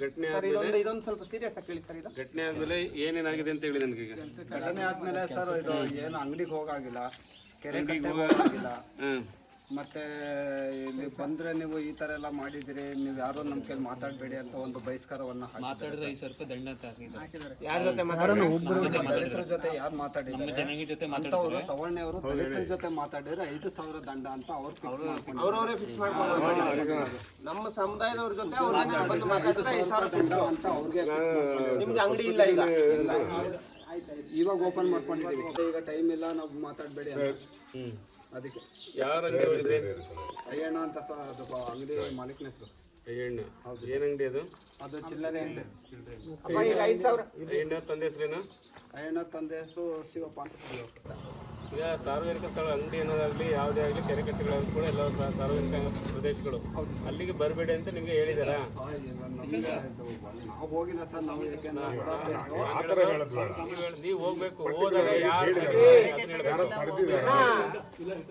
ಘಟನೆ ಇದೊಂದು ಇದೊಂದು ಸ್ವಲ್ಪ ಸೀರಿಯಸ್ ಆಗಿ ಕೇಳಿ ಸರ್ ಇದು. ಘಟನೆ ಆದ್ಮೇಲೆ ಏನೇನಾಗಿದೆ ಅಂತ ಹೇಳಿ ನನಗೆ ಈಗ ಘಟನೆ ಆದ್ಮೇಲೆ ಸರ್ ಇದು ಏನು ಅಂಗಡಿಗೆ ಹೋಗಾಗಿಲ್ಲ. ಕೆರೆ ಹೋಗಿಲ್ಲ. ಹೋಗಾಗಿಲ್ಲ ಹ್ಮ್. ಮತ್ತೆ ಇಲ್ಲಿ ಬಂದ್ರೆ ನೀವು ಈ ತರ ಎಲ್ಲ ಮಾಡಿದಿರಿ ನೀವು ಯಾರೋ ನಮ್ಮ ಕೈಲಿ ಮಾತಾಡಬೇಡಿ ಅಂತ ಒಂದು ಬಹಿಷ್ಕಾರವನ್ನ ಹಾಕಿದ್ದಾರೆ ಯಾರ ಜೊತೆ ಮಾತಾಡೋಣ ದಲಿತರ ಜೊತೆ ಯಾರು ಮಾತಾಡಿದ್ದಾರೆ? ಅಂತವರು ಸವರ್ಣ ಅವರು ದಲಿತರ ಜೊತೆ ಮಾತಾಡಿದ್ರೆ ಐದು ಸಾವಿರ ದಂಡ ಅಂತ ಅವ್ರು. ಅವ್ರವರೇ ಫಿಕ್ಸ್ ಮಾಡ್ಕೊಂಡು ನಮ್ಮ ಸಮುದಾಯದವ್ರ ಜೊತೆ ಅವ್ರು ಬಂದು ಮಾತಾಡಿದ್ರೆ ಐದು ಸಾವಿರ ದಂಡ ಅಂತ ಅವ್ರಿಗೆ. ನಿಮ್ಗೆ ಅಂಗಡಿ ಇಲ್ಲ ಈಗ. ಇವಾಗ ಓಪನ್ ಮಾಡ್ಕೊಂಡಿದ್ದೀವಿ. ಈಗ ಟೈಮ್ ಇಲ್ಲ ನಾವು ಮಾತಾಡಬೇಡಿ ಅಂತ. ಅದಕ್ಕೆ. ಯಾರ ಅಂಗಡಿ ಹೋಗಿದ್ರಿ ಅಯ್ಯಣ್ಣ ಅಂತ ಸಹ ಅದು ಅಂಗಡಿ ಮಾಲೀಕನ ಹೆಸರು ಹೌದು ಏನ್ ಅಂಗಡಿ ಅದು? ಅದು ಚಿಲ್ಲರೆ ಅಂಗಡಿ. ಅಪ್ಪ ಈಗ ಐದು ಸಾವಿರ. ಎಣ್ಣೆ ತಂದೆ ಹೆಸರೇನು? ಅಯ್ಯಣ್ಣ ತಂದೆ ಹೆಸರು ಶಿವಪ್ಪ ಅಂತ. ಈಗ ಸಾರ್ವಜನಿಕ ಸ್ಥಳ ಅಂಗಡಿ ಅನ್ನೋದಾಗ್ಲಿ ಯಾವುದೇ ಆಗಲಿ ಕೆರೆ ಕಟ್ಟೆಗಳಾಗಲಿ ಕೂಡ ಎಲ್ಲ ಸಾರ್ವಜನಿಕ ಪ್ರದೇಶಗಳು. ಅಲ್ಲಿಗೆ ಬರಬೇಡಿ ಅಂತ ನಿಮಗೆ ಹೇಳಿದಾರ? ನಾವು ಹೋಗಿಲ್ಲ ಸರ್ ನಾವು ಹೋಗ್ಬೇಕು ಹೋದಾಗ ಯಾರು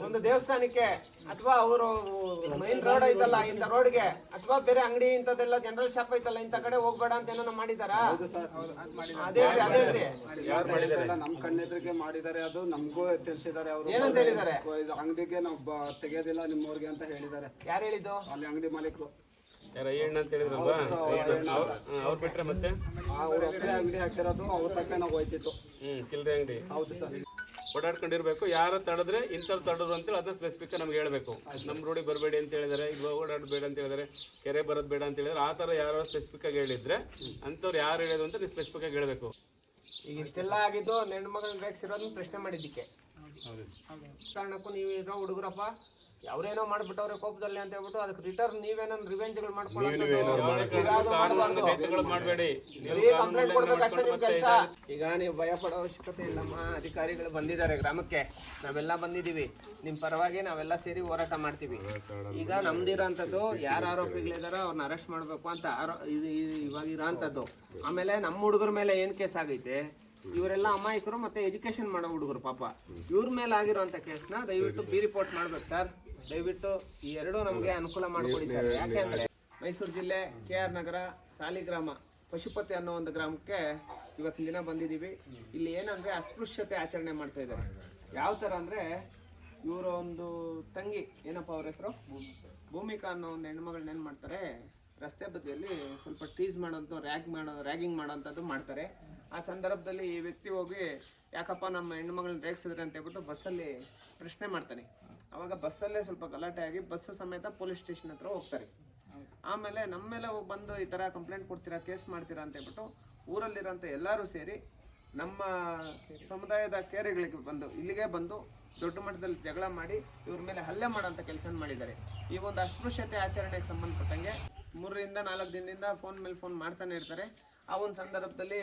ಒಂದು ದೇವಸ್ಥಾನಕ್ಕೆ ಅಥವಾ ಅವರು ಮೈನ್ ರೋಡ್ ಐತಲ್ಲ ಇಂಥ ರೋಡ್ಗೆ ಅಥವಾ ಬೇರೆ ಅಂಗಡಿ ಇಂಥದ್ದೆಲ್ಲ ಜನರಲ್ ಶಾಪ್ ಐತಲ್ಲ ಇಂಥ ಕಡೆ ಹೋಗ್ಬೇಡ ಅಂತ ಏನೋ ಮಾಡಿದಾರ? ಅದೇ ಅದೇ ನಮ್ಮ ಕಣ್ಣೆದ್ರಿಗೆ ಮಾಡಿದ್ದಾರೆ ಅದು ನಮಗೂ ತಿಳಿಸಿದ್ದಾರೆ ಅವರು. ಏನಂತ ಹೇಳಿದ್ದಾರೆ? ಇದು ಅಂಗಡಿಗೆ ನಾವು ಬ- ತೆಗೆಯೋದಿಲ್ಲ ನಿಮ್ಮವ್ರಿಗೆ ಅಂತ ಹೇಳಿದ್ದಾರೆ. ಯಾರು ಹೇಳಿದ್ದು? ಅಲ್ಲಿ ಅಂಗಡಿ ಮಾಲೀಕರು. ಯಾರ ಅಯ್ಯಣ್ಣ ಅಂತ ಹೇಳಿದ್ರಲ್ವಾ? ಅವ್ರು ಬಿಟ್ರೆ ಮತ್ತೆ? ಅವ್ರ ಒಬ್ಬರೇ ಅಂಗಡಿ ಹಾಕಿರೋದು ಅವ್ರ ತಕ್ಕ ನಾವು ಹೋಯ್ತಿತ್ತು. ಹ್ಮ್ ಚಿಲ್ಲರೆ ಅಂಗಡಿ. ಹೌದು ಸರ್. ಓಡಾಡ್ಕೊಂಡಿರ್ಬೇಕು. ಯಾರು ತಡೆದ್ರೆ ಇಂಥವ್ರು ತಡೋದು ಅಂತೇಳಿ ಅದನ್ನ ಸ್ಪೆಸಿಫಿಕ್ ನಮ್ಗೆ ಹೇಳ್ಬೇಕು. ನಮ್ಮ ರೋಡಿಗೆ ಬರಬೇಡಿ ಅಂತ ಹೇಳಿದಾರೆ ಈಗ ಓಡಾಡಬೇಡ ಅಂತ ಹೇಳಿದಾರೆ ಕೆರೆ ಬರೋದು ಬೇಡ ಅಂತ ಹೇಳಿದ್ರೆ ಆ ಥರ ಯಾರು ಸ್ಪೆಸಿಫಿಕ್ ಆಗಿ ಹೇಳಿದ್ರೆ ಅಂಥವ್ರು ಯಾರು ಹೇಳೋದು ಅಂತ ನೀವು ಸ್ಪೆಸಿಫಿಕ್ ಆಗಿ ಹೇಳ್ಬೇಕು. ಈಗ ಇಷ್ಟೆಲ್ಲ ಆಗಿದ್ದು ನೆಣ್ಣು ಮಗನ ಇರೋದನ್ನ ಪ್ರಶ್ನೆ ಮಾಡಿದ್ದಕ್ಕೆ. ಕಾರಣಕ್ಕೂ ನೀವು ಇರೋ ಹುಡುಗರಪ್ಪ ಅವ್ರೇನೋ ಮಾಡ್ಬಿಟ್ಟವ್ರೆ ಕೋಪದಲ್ಲಿ ಅಂತ ಹೇಳ್ಬಿಟ್ಟು ಅದಕ್ಕೆ ರಿಟರ್ನ್ ನೀವೇನೋ ರಿವೆಂಜ್ಗಳು ಕೆಲಸ. ಈಗ ನೀವು ಭಯ ಪಡೋ ಅವಶ್ಯಕತೆ ಇಲ್ಲಮ್ಮ. ಅಧಿಕಾರಿಗಳು ಬಂದಿದ್ದಾರೆ ಗ್ರಾಮಕ್ಕೆ. ನಾವೆಲ್ಲ ಬಂದಿದೀವಿ ನಿಮ್ ಪರವಾಗಿ ನಾವೆಲ್ಲ ಸೇರಿ ಹೋರಾಟ ಮಾಡ್ತೀವಿ. ಈಗ ನಮ್ದಿರೋಂಥದ್ದು ಯಾರು ಆರೋಪಿಗಳಿದಾರೋ ಅವ್ರನ್ನ ಅರೆಸ್ಟ್ ಮಾಡ್ಬೇಕು ಅಂತ ಇವಾಗ ಇರೋಂಥದ್ದು ಆಮೇಲೆ ನಮ್ಮ ಹುಡುಗರ ಮೇಲೆ ಏನ್ ಕೇಸ್ ಆಗೈತೆ? ಇವರೆಲ್ಲ ಅಮಾಯಕರು ಮತ್ತೆ ಎಜುಕೇಶನ್ ಮಾಡೋ ಹುಡುಗರು ಪಾಪ. ಇವ್ರ ಮೇಲೆ ಆಗಿರೋಂಥ ಕೇಸ್ನ ದಯವಿಟ್ಟು ಬಿ ರಿಪೋರ್ಟ್ ಮಾಡ್ಬೇಕು ಸರ್. ದಯವಿಟ್ಟು ಈ ಎರಡೂ ನಮಗೆ ಅನುಕೂಲ ಮಾಡಿಕೊಡಿ ಸರ್. ಯಾಕೆಂದ್ರೆ ಮೈಸೂರು ಜಿಲ್ಲೆ ಕೆ ಆರ್ ನಗರ ಸಾಲಿಗ್ರಾಮ ಪಶುಪತಿ ಅನ್ನೋ ಒಂದು ಗ್ರಾಮಕ್ಕೆ ಇವತ್ತಿನ ದಿನ ಬಂದಿದ್ದೀವಿ. ಇಲ್ಲಿ ಏನಂದ್ರೆ ಅಸ್ಪೃಶ್ಯತೆ ಆಚರಣೆ ಮಾಡ್ತಾ ಇದ್ದಾರೆ. ಯಾವ ಥರ ಅಂದರೆ ಇವರ ಒಂದು ತಂಗಿ ಏನಪ್ಪ ಅವ್ರ ಹೆಸರು? ಭೂಮಿಕಾ ಅನ್ನೋ ಒಂದು ಹೆಣ್ಮಗಳನ್ನ ಏನು ಮಾಡ್ತಾರೆ ರಸ್ತೆ ಬದಿಯಲ್ಲಿ ಸ್ವಲ್ಪ ಟೀಸ್ ಮಾಡೋದು ರ್ಯಾಗ್ ಮಾಡೋ ರ್ಯಾಗಿಂಗ್ ಮಾಡೋಂಥದ್ದು ಮಾಡ್ತಾರೆ. ಆ ಸಂದರ್ಭದಲ್ಲಿ ಈ ವ್ಯಕ್ತಿ ಹೋಗಿ, ಯಾಕಪ್ಪ ನಮ್ಮ ಹೆಣ್ಮಗಳನ್ನ ರೇಗಿಸಿದ್ರೆ ಅಂತ ಹೇಳ್ಬಿಟ್ಟು ಬಸ್ಸಲ್ಲಿ ಪ್ರಶ್ನೆ ಮಾಡ್ತಾನೆ. ಅವಾಗ ಬಸ್ಸಲ್ಲೇ ಸ್ವಲ್ಪ ಗಲಾಟೆ ಆಗಿ ಬಸ್ ಸಮೇತ ಪೊಲೀಸ್ ಸ್ಟೇಷನ್ ಹತ್ರ ಹೋಗ್ತಾರೆ. ಆಮೇಲೆ ನಮ್ಮ ಮೇಲೆ ಬಂದು ಈ ಥರ ಕಂಪ್ಲೇಂಟ್ ಕೊಡ್ತೀರಾ, ಕೇಸ್ ಮಾಡ್ತೀರಾ ಅಂತ ಹೇಳ್ಬಿಟ್ಟು ಊರಲ್ಲಿರೋಂಥ ಎಲ್ಲರೂ ಸೇರಿ ನಮ್ಮ ಸಮುದಾಯದ ಕೇರಿಗಳಿಗೆ ಬಂದು, ಇಲ್ಲಿಗೆ ಬಂದು ದೊಡ್ಡ ಮಟ್ಟದಲ್ಲಿ ಜಗಳ ಮಾಡಿ ಇವ್ರ ಮೇಲೆ ಹಲ್ಲೆ ಮಾಡೋಂಥ ಕೆಲಸ ಮಾಡಿದ್ದಾರೆ. ಈ ಒಂದು ಅಸ್ಪೃಶ್ಯತೆ ಆಚರಣೆಗೆ ಸಂಬಂಧಪಟ್ಟಂಗೆ ಮೂರರಿಂದ ನಾಲ್ಕು ದಿನದಿಂದ ಫೋನ್ ಮೇಲೆ ಫೋನ್ ಮಾಡ್ತಾನೆ ಇರ್ತಾರೆ. ಆ ಒಂದು ಸಂದರ್ಭದಲ್ಲಿ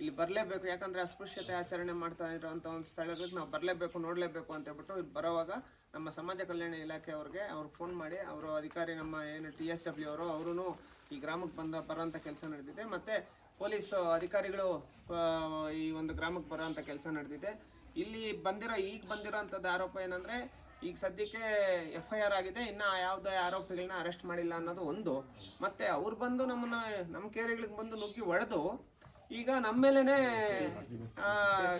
ಇಲ್ಲಿ ಬರಲೇಬೇಕು, ಯಾಕಂದ್ರೆ ಅಸ್ಪೃಶ್ಯತೆ ಆಚರಣೆ ಮಾಡ್ತಾ ಇರೋವಂಥ ಒಂದು ಸ್ಥಳಗಳಿಗೆ ನಾವು ಬರಲೇಬೇಕು, ನೋಡಲೇಬೇಕು ಅಂತ ಹೇಳ್ಬಿಟ್ಟು ಇಲ್ಲಿ ಬರೋವಾಗ ನಮ್ಮ ಸಮಾಜ ಕಲ್ಯಾಣ ಇಲಾಖೆ ಅವ್ರಿಗೆ ಅವ್ರು ಫೋನ್ ಮಾಡಿ, ಅವರು ಅಧಿಕಾರಿ ನಮ್ಮ ಏನು ಟಿ ಎಸ್ ಡಬ್ಲ್ಯೂ ಅವರು ಅವರು ಈ ಗ್ರಾಮಕ್ಕೆ ಬಂದ ಬರೋಂಥ ಕೆಲಸ ನಡೆದಿದೆ. ಮತ್ತು ಪೊಲೀಸ್ ಅಧಿಕಾರಿಗಳು ಈ ಒಂದು ಗ್ರಾಮಕ್ಕೆ ಬರೋಂಥ ಕೆಲಸ ನಡೆದಿದೆ. ಇಲ್ಲಿ ಬಂದಿರೋ, ಈಗ ಬಂದಿರೋಂಥದ್ದು ಆರೋಪ ಏನಂದರೆ ಈಗ ಸದ್ಯಕ್ಕೆ ಎಫ್ ಐ ಆರ್ ಆಗಿದೆ ಇನ್ನು ಯಾವುದೇ ಆರೋಪಿಗಳನ್ನ ಅರೆಸ್ಟ್ ಮಾಡಿಲ್ಲ ಅನ್ನೋದು ಒಂದು. ಮತ್ತೆ ಅವ್ರು ಬಂದು ನಮ್ಮನ್ನ ನಮ್ಮ ಕೇರಿಗಳಿಗೆ ಬಂದು ನುಗ್ಗಿ ಒಡೆದು ಈಗ ನಮ್ಮ ಮೇಲೇನೆ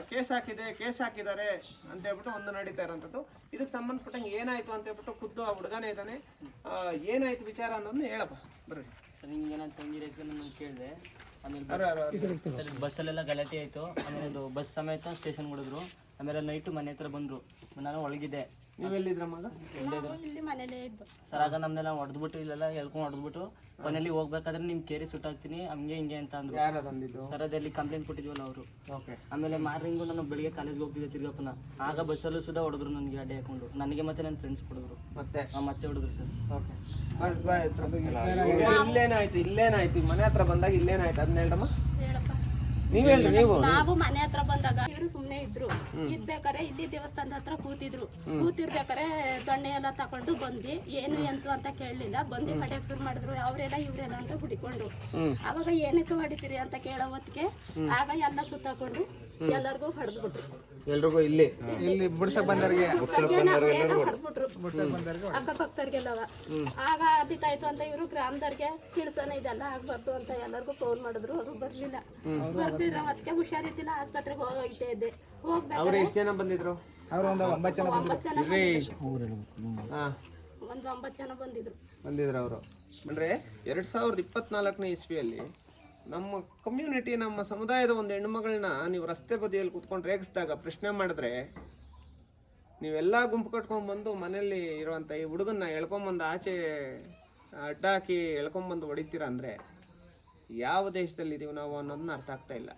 ಕೇಸ್ ಹಾಕಿದೆ ಕೇಸ್ ಹಾಕಿದ್ದಾರೆ ಅಂತ ಹೇಳ್ಬಿಟ್ಟು ಒಂದು ನಡೀತಾ ಇರೋಂಥದ್ದು. ಇದಕ್ಕೆ ಸಂಬಂಧಪಟ್ಟಂಗೆ ಏನಾಯ್ತು ಅಂತ ಹೇಳ್ಬಿಟ್ಟು ಖುದ್ದು ಆ ಹುಡುಗನೇ ಇದ್ದಾನೆ. ಆ, ಏನಾಯ್ತು ವಿಚಾರ ಅನ್ನೋದನ್ನ ಹೇಳಪ್ಪ. ಬರ್ರಿ. ಸರ್ ಹಿಂಗೆ ಏನಂತ ತಂಗಿರಕ್ಕೆ ನಾನು ಕೇಳಿದೆ. ಆಮೇಲೆ. ಬಸ್ಸಲ್ಲೆಲ್ಲ ಗಲಾಟೆ ಆಯಿತು. ಆಮೇಲೆ ಅದು ಬಸ್ ಸಮೇತ ಸ್ಟೇಷನ್ ಹೊಡೆದ್ರು. ಆಮೇಲೆ ನೈಟು ಮನೆ ಹತ್ರ ಬಂದರು. ನಾನು ಒಳಗಿದ್ದೆ. ನೀವೆಲ್ಲಿದ್ರ ಮಗ? ಇಲ್ಲಿ ಮನೇಲೇ ಇದ್ದು. ಸರ್ ಆಗ ಬಿಟ್ಟು ಹೊಡೆದ್ಬಿಟ್ಟು ಇಲ್ಲೆಲ್ಲ ಹೇಳ್ಕೊಂಡು ಹೊಡೆದ್ಬಿಟ್ಟು ಮನೇಲಿ ಹೋಗ್ಬೇಕಾದ್ರೆ ನಿಮ್ಮ ಕೇರಿ ಸುಟ್ಟಾಕ್ತೀನಿ ಹಂಗೆ ಹಿಂಗೆ ಅಂತ ಅಂದ್ರು. ಯಾರು ತಂದಿದ್ದು ಸರ್ ಅದಲ್ಲಿ ಕಂಪ್ಲೇಂಟ್ ಕೊಟ್ಟಿದ್ವಲ್ಲ ಅವರು. ಓಕೆ. ಆಮೇಲೆ ಮಾರ್ನಿಂಗು ನಾನು ಬೆಳಿಗ್ಗೆ ಕಾಲೇಜ್ಗೆ ಹೋಗ್ತಿದ್ದೆ ತಿರ್ಗಪ್ಪನ ಆಗ ಬಸ್ಸಲ್ಲೂ ಸುದ ಹೊಡೆದ್ರು ನನಗೆ ಅಡ್ಡೆ ಹಾಕೊಂಡು ನನಗೆ ಮತ್ತೆ ನನ್ನ ಫ್ರೆಂಡ್ಸ್ ಕೊಡಿದ್ರು. ಮತ್ತೆ? ಆ, ಮತ್ತೆ ಹೊಡೆದ್ರು ಸರ್. ಓಕೆ. ಇಲ್ಲೇನಾಯ್ತು ಇಲ್ಲೇನಾಯ್ತು. ಈ ಮನೆ ಹತ್ರ ಬಂದಾಗ ಇಲ್ಲೇನಾಯ್ತು. ಅದನ್ನ ಹೇಳ್ರಮ್ಮ. ನಾವು ಮನೆ ಹತ್ರ ಬಂದಾಗ ಇವರು ಸುಮ್ನೆ ಇದ್ರು. ಇದ್ಬೇಕಾರೆ ಇಲ್ಲಿ ದೇವಸ್ಥಾನದ ಹತ್ರ ಕೂತಿದ್ರು. ಕೂತಿರ್ಬೇಕಾರೆ ದೊಣ್ಣೆ ಎಲ್ಲ ತಕೊಂಡು ಬಂದಿ ಏನು ಎಂತು ಅಂತ ಕೇಳಲಿಲ್ಲ. ಬಂದು ಕಡೆಗೆ ಶುರು ಮಾಡಿದ್ರು. ಅವರೆಲ್ಲ ಇವ್ರೆಲ್ಲ ಅಂತ ಹುಡಿಕೊಂಡ್ರು ಅವಾಗ ಏನಕ್ಕೆ ಹೊಡಿತೀರಿ ಅಂತ ಕೇಳೋ ಹೊತ್ತಿಗೆ ಆಗ ಎಲ್ಲ ಸುತ್ತಾಕೊಂಡು ಎಲ್ಲರಿಗೂ ಹೊಡೆದ್ಬಿಟ್ರು. ಎಲ್ರಿಗೂ ಇಲ್ಲಿ. ಇಲ್ಲಿ ಬಿಡ್ಸಕ್ ಅಕ್ಕಪಕ್ಕದವ್ರಿಗೆಲ್ಲವ ಆಗ ಅದಿತ್ತಾಯ್ತು ಅಂತ ಇವರು ಗ್ರಾಮದವ್ರಿಗೆ ತಿಳ್ಸನ ಇದೆಲ್ಲ ಆಗ್ಬಾರ್ದು ಅಂತ ಎಲ್ಲರಿಗೂ ಫೋನ್ ಮಾಡಿದ್ರು. ಅವರು ಬರ್ಲಿಲ್ಲ. ಬರ್ದಿರೋ ಅದಕ್ಕೆ ಹುಷಾರಿದ್ದಿಲ್ಲ. ಆಸ್ಪತ್ರೆಗೆ ಹೋಗ್ತಾ ಇದ್ದೆ ಅವ್ರು ಹೋಗ್ಬೇಕಾದ್ರೆ ಎಷ್ಟು ಜನ ಬಂದಿದ್ರು? ಒಂಬತ್ತು ಜನ ಬಂದಿದ್ರು. ಹಾ. ಒಂದು ಒಂಬತ್ತು ಜನ ಬಂದಿದ್ರು. ಬಂದಿದ್ರು ಅವರು. ಅಂದ್ರೆ ಎರಡ್ ಸಾವಿರದ ಇಪ್ಪತ್ನಾಲ್ಕನೇ ಇಸ್ವಿಯಲ್ಲಿ ನಮ್ಮ ಕಮ್ಯುನಿಟಿ ನಮ್ಮ ಸಮುದಾಯದ ಒಂದು ಹೆಣ್ಮಗಳನ್ನ ನೀವು ರಸ್ತೆ ಬದಿಯಲ್ಲಿ ಕುತ್ಕೊಂಡು ರೇಗಿಸಿದಾಗ ಪ್ರಶ್ನೆ ಮಾಡಿದ್ರೆ, ನೀವೆಲ್ಲ ಗುಂಪು ಕಟ್ಕೊಂಡ್ಬಂದು ಮನೆಯಲ್ಲಿ ಇರುವಂಥ ಈ ಹುಡುಗನ್ನ ಎಳ್ಕೊಂಬಂದು ಆಚೆ ಅಡ್ಡ ಹಾಕಿ ಎಳ್ಕೊಂಬಂದು ಹೊಡಿತೀರ ಅಂದರೆ ಯಾವ ದೇಶದಲ್ಲಿ ಇದೀವಿ ನಾವು ಅನ್ನೋದನ್ನ ಅರ್ಥ ಆಗ್ತಾ ಇಲ್ಲ.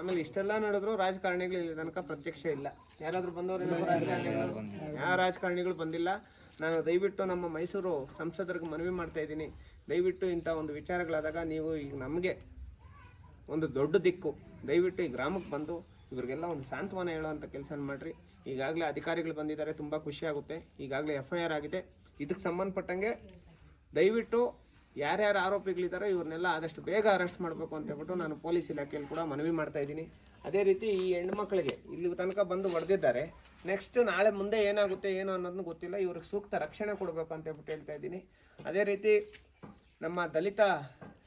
ಆಮೇಲೆ ಇಷ್ಟೆಲ್ಲ ನಡೆದ್ರು ರಾಜಕಾರಣಿಗಳು ಇಲ್ಲಿ ತನಕ ಪ್ರತ್ಯಕ್ಷ ಇಲ್ಲ. ಯಾರಾದರೂ ಬಂದವರು ರಾಜಕಾರಣಿಗಳು? ಯಾವ ರಾಜಕಾರಣಿಗಳು ಬಂದಿಲ್ಲ. ನಾನು ದಯವಿಟ್ಟು ನಮ್ಮ ಮೈಸೂರು ಸಂಸದರಿಗೆ ಮನವಿ ಮಾಡ್ತಾ ಇದ್ದೀನಿ. ದಯವಿಟ್ಟು ಇಂಥ ಒಂದು ವಿಚಾರಗಳಾದಾಗ ನೀವು ಈಗ ನಮಗೆ ಒಂದು ದೊಡ್ಡ ದಿಕ್ಕು. ದಯವಿಟ್ಟು ಈ ಗ್ರಾಮಕ್ಕೆ ಬಂದು ಇವರಿಗೆಲ್ಲ ಒಂದು ಸಾಂತ್ವನ ಹೇಳುವಂಥ ಕೆಲಸ ಮಾಡಿರಿ. ಈಗಾಗಲೇ ಅಧಿಕಾರಿಗಳು ಬಂದಿದ್ದಾರೆ, ತುಂಬ ಖುಷಿಯಾಗುತ್ತೆ ಈಗಾಗಲೇ ಎಫ್ ಐ ಆರ್ ಆಗಿದೆ. ಇದಕ್ಕೆ ಸಂಬಂಧಪಟ್ಟಂಗೆ ದಯವಿಟ್ಟು ಯಾರ್ಯಾರು ಆರೋಪಿಗಳಿದ್ದಾರೆ ಇವ್ರನ್ನೆಲ್ಲ ಆದಷ್ಟು ಬೇಗ ಅರೆಸ್ಟ್ ಮಾಡಬೇಕು ಅಂತ ಹೇಳ್ಬಿಟ್ಟು ನಾನು ಪೊಲೀಸ್ ಇಲಾಖೆಯಲ್ಲಿ ಕೂಡ ಮನವಿ ಮಾಡ್ತಾ ಇದ್ದೀನಿ. ಅದೇ ರೀತಿ ಈ ಹೆಣ್ಮಕ್ಳಿಗೆ ಇಲ್ಲಿ ತನಕ ಬಂದು ಹೊಡೆದಿದ್ದಾರೆ. ನೆಕ್ಸ್ಟ್ ನಾಳೆ ಮುಂದೆ ಏನಾಗುತ್ತೆ, ಏನು ಅನ್ನೋದನ್ನು ಗೊತ್ತಿಲ್ಲ. ಇವ್ರಿಗೆ ಸೂಕ್ತ ರಕ್ಷಣೆ ಕೊಡಬೇಕು ಅಂತ ಹೇಳ್ಬಿಟ್ಟು ಹೇಳ್ತಾ ಇದ್ದೀನಿ. ಅದೇ ರೀತಿ ನಮ್ಮ ದಲಿತ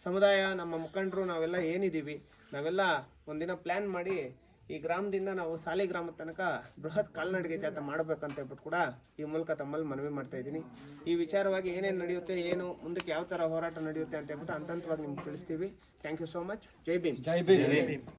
ಸಮುದಾಯ ನಮ್ಮ ಮುಖಂಡರು ನಾವೆಲ್ಲ ಏನಿದ್ದೀವಿ ನಾವೆಲ್ಲ ಒಂದಿನ ಪ್ಲ್ಯಾನ್ ಮಾಡಿ ಈ ಗ್ರಾಮದಿಂದ ನಾವು ಸಾಲಿಗ್ರಾಮದ ತನಕ ಬೃಹತ್ ಕಾಲ್ನಡಿಗೆ ಜಾತ ಮಾಡಬೇಕಂತ ಹೇಳ್ಬಿಟ್ಟು ಕೂಡ ಈ ಮೂಲಕ ತಮ್ಮಲ್ಲಿ ಮನವಿ ಮಾಡ್ತಾ ಇದ್ದೀನಿ. ಈ ವಿಚಾರವಾಗಿ ಏನೇನು ನಡೆಯುತ್ತೆ ಏನು ಮುಂದಕ್ಕೆ ಯಾವ ಥರ ಹೋರಾಟ ನಡೆಯುತ್ತೆ ಅಂತ ಹೇಳ್ಬಿಟ್ಟು ಹಂತ ಹಂತವಾಗಿ ನಿಮ್ಗೆ ತಿಳಿಸ್ತೀವಿ. Thank you so much Jai Bhim.